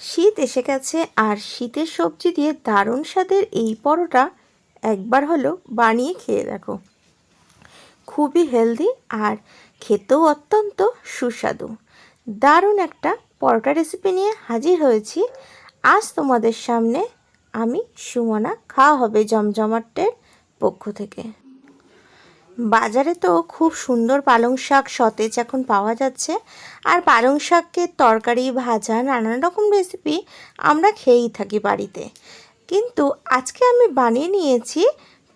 শীত এসে গেছে আর শীতের সবজি দিয়ে দারুণ স্বাদের এই পরোটা একবার হলো বানিয়ে খেয়ে দেখো। খুবই হেলদি আর খেতেও অত্যন্ত সুস্বাদু। দারুণ একটা পরোটা রেসিপি নিয়ে হাজির হয়েছি। আজ তোমাদের সামনে আমি সুমনা, খাওয়া হবে জমজমাটের পক্ষ থেকে। বাজারে তো খুব সুন্দর পালং শাক সতেজ এখন পাওয়া যাচ্ছে। আর পালং শাককে তরকারি, ভাজা, নানান রকম রেসিপি আমরা খেয়েই থাকি বাড়িতে। কিন্তু আজকে আমি বানিয়ে নিয়েছি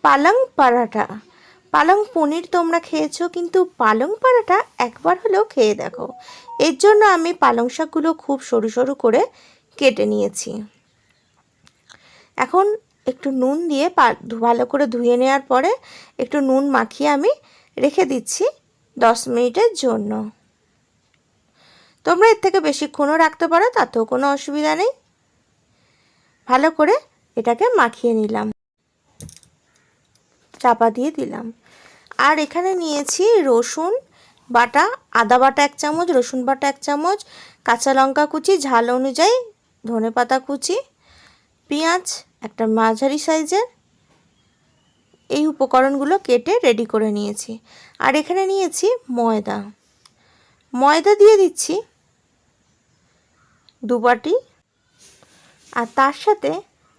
পালং পরাঠা। পালং পনির তোমরা খেয়েছো, কিন্তু পালং পরাঠা একবার হলেও খেয়ে দেখো। এর জন্য আমি পালং শাকগুলো খুব সরু সরু করে কেটে নিয়েছি। এখন একটু নুন দিয়ে ভালো করে ধুয়ে নেওয়ার পরে একটু নুন মাখিয়ে আমি রেখে দিচ্ছি দশ মিনিটের জন্য। তোমরা এর থেকে বেশিক্ষণও রাখতে পারো, তাতেও কোনো অসুবিধা নেই। ভালো করে এটাকে মাখিয়ে নিলাম। চাপা দিয়ে দিলাম। আর এখানে নিয়েছি রসুন বাটা, আদা বাটা এক চামচ, রসুন বাটা এক চামচ, কাঁচা লঙ্কা কুচি, ঝাল অনুযায়ী ধনে পাতা কুচি, পেঁয়াজ একটা মাঝারি সাইজের এই উপকরণগুলো কেটে রেডি করে নিয়েছি। আর এখানে নিয়েছি ময়দা। ময়দা দিয়ে দিচ্ছি দু বাটি। আর তার সাথে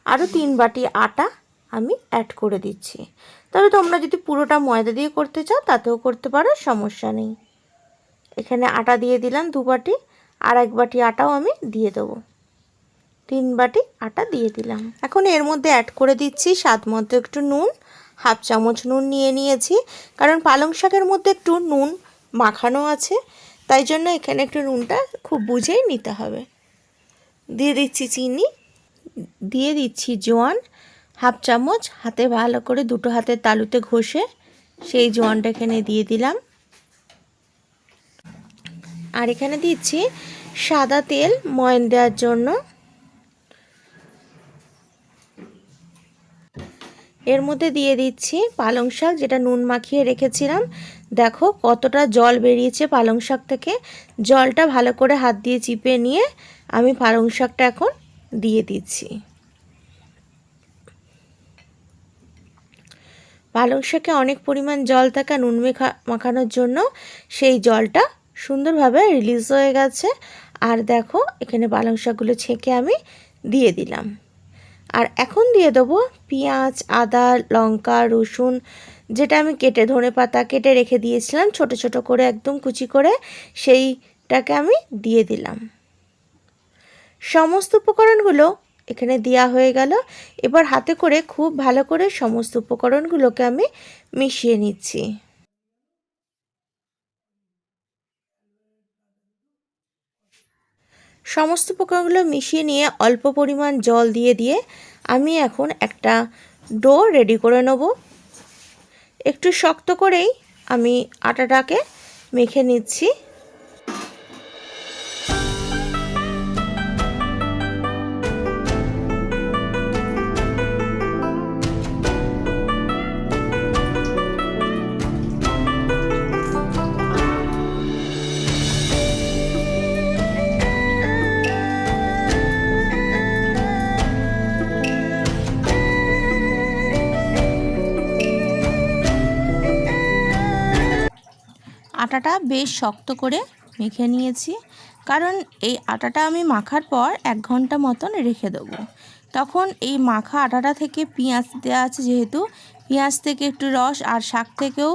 আরও তিন বাটি আটা আমি অ্যাড করে দিচ্ছি। তবে তোমরা যদি পুরোটা ময়দা দিয়ে করতে চাও, তাতেও করতে পারো, সমস্যা নেই। এখানে আটা দিয়ে দিলাম দু বাটি, আর এক বাটি আটাও আমি দিয়ে দেবো। তিন বাটি আটা দিয়ে দিলাম। এখন এর মধ্যে অ্যাড করে দিচ্ছি স্বাদ মতো একটু নুন, হাফ চামচ নুন নিয়ে নিয়েছি, কারণ পালং শাকের মধ্যে একটু নুন মাখানো আছে, তাই জন্য এখানে একটু নুনটা খুব বুঝেই নিতে হবে। দিয়ে দিচ্ছি চিনি, দিয়ে দিচ্ছি জোয়ান, হাফ চামচ হাতে ভালো করে দুটো হাতের তালুতে ঘষে সেই জোয়ানটা এখানে দিয়ে দিলাম। আর এখানে দিচ্ছি সাদা তেল ময়ন দেওয়ার জন্য। এর মধ্যে দিয়ে দিচ্ছি পালং শাক, যেটা নুন মাখিয়ে রেখেছিলাম। দেখো কতটা জল বেরিয়েছে পালং শাক থেকে। জলটা ভালো করে হাত দিয়ে চিপে নিয়ে আমি পালং শাকটা এখন দিয়ে দিচ্ছি। পালং শাকে অনেক পরিমাণ জল থাকা নুন মেখা, মাখানোর জন্য। সেই জলটা সুন্দরভাবে রিলিজ হয়ে গেছে। আর দেখো এখানে পালং শাকগুলো ছেঁকে আমি দিয়ে দিলাম। আর এখন দিয়ে দেবো পেঁয়াজ, আদা, লঙ্কা, রসুন, যেটা আমি কেটে ধনে পাতা কেটে রেখে দিয়েছিলাম, ছোট ছোট করে একদম কুচি করে সেইটাকে আমি দিয়ে দিলাম। সমস্ত উপকরণগুলো এখানে দেওয়া হয়ে গেল। এবার হাতে করে খুব ভালো করে সমস্ত উপকরণগুলোকে আমি মিশিয়ে নিচ্ছি। সমস্ত পোকাগুলো মিশিয়ে নিয়ে অল্প পরিমাণ জল দিয়ে দিয়ে আমি এখন একটা ডো রেডি করে নেব। একটু শক্ত করেই আমি আটাটাকে মেখে নিচ্ছি। আটাটা বেশ শক্ত করে মেখে নিয়েছি। কারণ এই আটাটা আমি মাখার পর এক ঘণ্টা মতন রেখে দেবো। তখন এই মাখা আটাটা থেকে পেঁয়াজ দেওয়া আছে যেহেতু, পেঁয়াজ থেকে একটু রস আর শাক থেকেও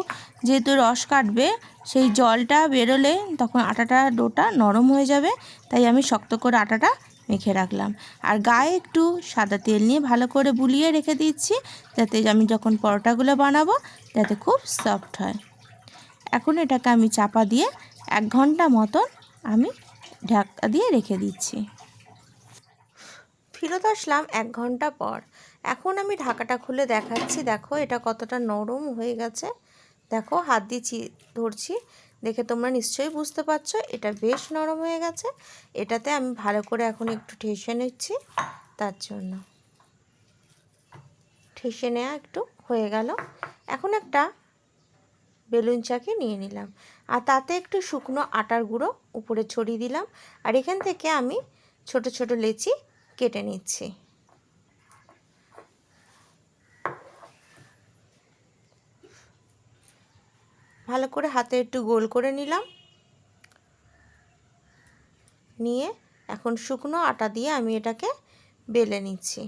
যেহেতু রস কাটবে, সেই জলটা বেরোলে তখন আটাটা ডোটা নরম হয়ে যাবে, তাই আমি শক্ত করে আটাটা মেখে রাখলাম। আর গায়ে একটু সাদা তেল নিয়ে ভালো করে বুলিয়ে রেখে দিচ্ছি, যাতে আমি যখন পরোটাগুলো বানাবো, যাতে খুব সফট হয়। এখন এটাকে আমি চাপা দিয়ে এক ঘণ্টা মতন আমি ঢাকা দিয়ে রেখে দিচ্ছি। ফিরত আসলাম এক ঘণ্টা পর। এখন আমি ঢাকাটা খুলে দেখাচ্ছি। দেখো, এটা কতটা নরম হয়ে গেছে। দেখো, হাত চি- ধরছি। দেখে তোমরা নিশ্চয়ই বুঝতে পারছ, এটা বেশ নরম হয়ে গেছে। এটাতে আমি ভালো করে এখন একটু ঠেসে নিচ্ছি, তার জন্য। ঠেসে নেওয়া একটু হয়ে গেল। এখন একটা বেলুন চাকে নিয়ে নিলাম। আর তাতে একটু শুকনো আটার গুঁড়ো উপরে ছড়িয়ে দিলাম। আর এখান থেকে আমি ছোট ছোট লেচি কেটে নিচ্ছি। ভালো করে হাতে একটু গোল করে নিলাম। নিয়ে এখন শুকনো আটা দিয়ে আমি এটাকে বেলে নিচ্ছি।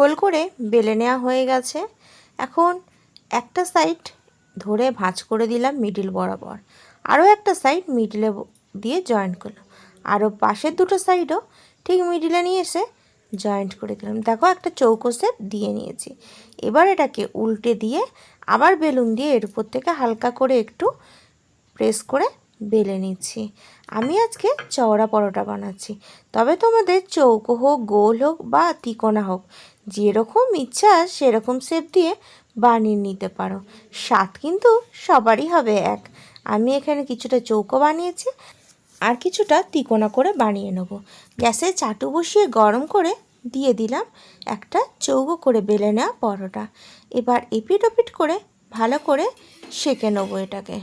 গোল করে বেলে নেওয়া হয়ে গেছে। এখন একটা সাইড ধরে ভাঁজ করে দিলাম মিডিল বরাবর। আরও একটা সাইড মিডিলে দিয়ে জয়েন্ট করলাম। আরও পাশের দুটো সাইডও ঠিক মিডিলে নিয়ে এসে জয়েন্ট করে দিলাম। দেখো একটা চৌকো সেপ দিয়ে নিয়েছি। এবার এটাকে উল্টে দিয়ে আবার বেলুন দিয়ে এর উপর থেকে হালকা করে একটু প্রেস করে বেলে নিচ্ছি। আমি আজকে চওড়া পরোটা বানাচ্ছি। তবে তোমাদের চৌকো হোক, গোল হোক বা তিকোনা হোক যেরকম ইচ্ছা সেরকম শেপ দিয়ে বানিয়ে নিতে পারো। স্বাদ কিন্তু সবারই হবে এক। আমি এখানে কিছুটা চৌকো বানিয়েছি আর কিছুটা তিকোনা করে বানিয়ে নেব। গ্যাসে চাটু বসিয়ে গরম করে দিয়ে দিলাম একটা চৌকো করে বেলে নেওয়া পরোটা। এবার এপিট ওপিট করে ভালো করে সেঁকে নেব এটাকে।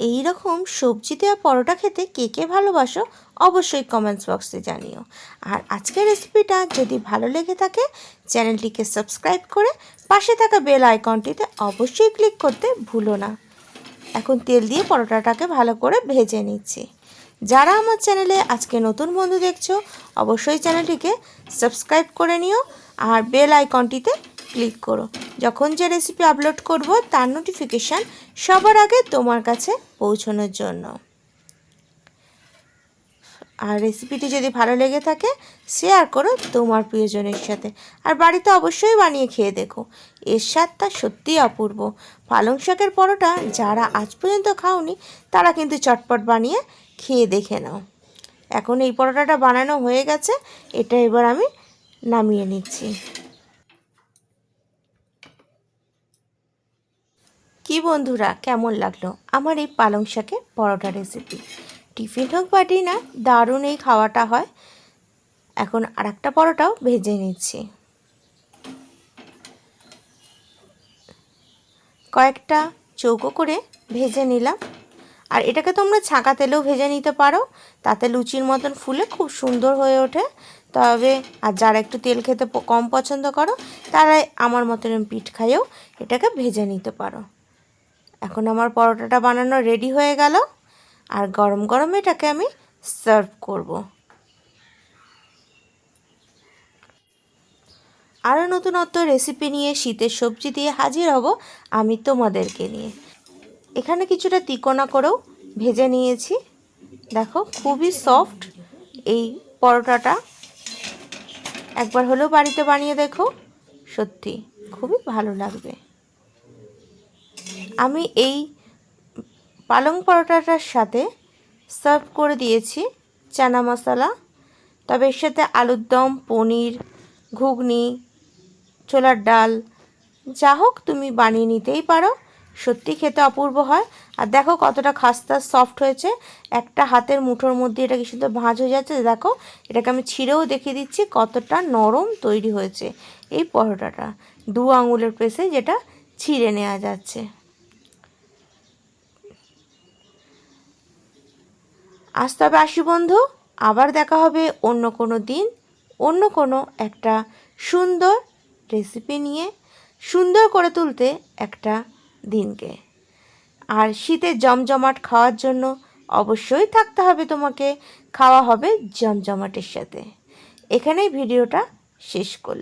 এই রকম সবজি দেওয়া পরোটা খেতে কে কে ভালোবাসো অবশ্যই কমেন্টস বক্সে জানিও। আর আজকের রেসিপিটা যদি ভালো লেগে থাকে চ্যানেলটিকে সাবস্ক্রাইব করে পাশে থাকা বেল আইকনটিতে অবশ্যই ক্লিক করতে ভুলো না। এখন তেল দিয়ে পরোটাটাকে ভালো করে ভেজে নিচ্ছি। যারা আমার চ্যানেলে আজকে নতুন বন্ধু দেখছ, অবশ্যই চ্যানেলটিকে সাবস্ক্রাইব করে নিও। আর বেল আইকনটিতে ক্লিক করো। যখন যে রেসিপি আপলোড করব, তার নোটিফিকেশান সবার আগে তোমার কাছে পৌঁছানোর জন্য। আর রেসিপিটি যদি ভালো লেগে থাকে শেয়ার করো তোমার প্রিয়জনের সাথে। আর বাড়িতে অবশ্যই বানিয়ে খেয়ে দেখো। এর স্বাদটা সত্যিই অপূর্ব। পালং শাকের পরোটা যারা আজ পর্যন্ত খাওনি, তারা কিন্তু চটপট বানিয়ে খেয়ে দেখে নাও। এখন এই পরোটাটা বানানো হয়ে গেছে। এটা এবার আমি নামিয়ে নিচ্ছি। কি বন্ধুরা, কেমন লাগল আমার এই পালং শাকের পরোটা রেসিপি টিফিন হোক বা ডিনার দারুণ এই খাওয়াটা হয়। এখন আর একটা পরোটাও ভেজে নিচ্ছি। কয়েকটা চৌকো করে ভেজে নিলাম। আর এটাকে তোমরা ছাঁকা তেলেও ভেজে নিতে পারো, তাতে লুচির মতন ফুলে খুব সুন্দর হয়ে ওঠে। তবে, আর যারা একটু তেল খেতে কম পছন্দ করো, তারাই আমার মতন পিঠ খাইয়েও এটাকে ভেজে নিতে পারো। এখন আমার পরোটাটা বানানো রেডি হয়ে গেল। আর গরম গরম এটাকে আমি সার্ভ করব। আরও নতুনত্ব রেসিপি নিয়ে শীতের সবজি দিয়ে হাজির হব আমি তোমাদেরকে নিয়ে। এখানে কিছুটা তিকোনা করেও ভেজে নিয়েছি। দেখো, খুবই সফট এই পরোটাটা। একবার হলেও বাড়িতে বানিয়ে দেখো, সত্যি খুবই ভালো লাগবে। আমি এই পালং পরোটাটার সাথে সার্ভ করে দিয়েছি চানা মশলা। তবে এর সাথে আলুর দম, পনির, ঘুগনি, ছোলার ডাল, যা হোক তুমি বানিয়ে নিতেই পারো। সত্যি খেতে অপূর্ব হয়। আর দেখো কতটা খাস্তা সফট হয়েছে। একটা হাতের মুঠোর মধ্যে এটা কি সুন্দর ভাঁজ হয়ে যাচ্ছে? দেখো, এটাকে আমি ছিঁড়েও দেখিয়ে দিচ্ছি কতটা নরম তৈরি হয়েছে এই পরোটাটা। দু আঙুলের প্রেসে যেটা ছিঁড়ে নেওয়া যাচ্ছে। আজ তবে আসি বন্ধু, আবার দেখা হবে অন্য কোনো দিন, অন্য কোনো একটা সুন্দর রেসিপি নিয়ে, সুন্দর করে তুলতে একটা দিনকে। আর শীতে জমজমাট খাওয়ার জন্য অবশ্যই থাকতে হবে তোমাকে, খাওয়া হবে জমজমাটের সাথে। এখানেই ভিডিওটা শেষ করলাম।